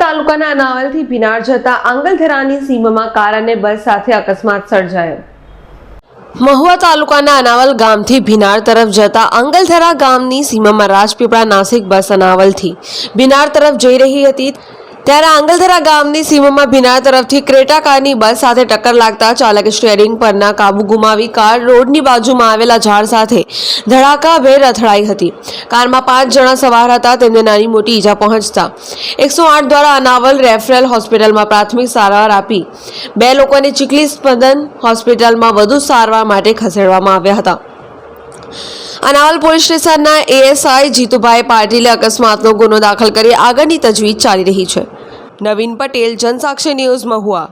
તાલુકાના અનાવલથી ભીનાર જતા આંગલધરાની સીમમાં કાર અને બસ સાથે અકસ્માત સર્જાયો. મહુવા તાલુકાના અનાવલ ગામથી ભીનાર તરફ જતા આંગલધરા ગામની સીમામાં રાજપીપળા નાસિક બસ અનાવલથી ભીનાર તરફ જઈ રહી હતી. ત્યારે આંગલધરા ગામની સીમામાં ભીના તરફથી ક્રેટા કારની બસ સાથે ટક્કર લાગતા ચાલકે સ્ટેરિંગ પરના કાબુ ગુમાવી કાર રોડની બાજુમાં આવેલા ઝાડ સાથે ધડાકાભેર અથડાઈ હતી. કારમાં પાંચ જણા સવાર હતા, તેમને નાની મોટી ઈજા પહોંચતા. એકસો આઠ દ્વારા અનાવલ રેફરલ હોસ્પિટલમાં પ્રાથમિક સારવાર આપી. બે લોકોને ચીખલી સ્પંદન હોસ્પિટલમાં વધુ સારવાર માટે ખસેડવામાં આવ્યા હતા. અનાવલ પોલીસ સ્ટેશનના એએસઆઈ જીતુભાઈ પાટીલે અકસ્માતનો ગુનો દાખલ કરી આગળની તજવીજ ચાલી રહી છે. નવીન પટેલ, જનસાક્ષી ન્યૂઝ મહુવા.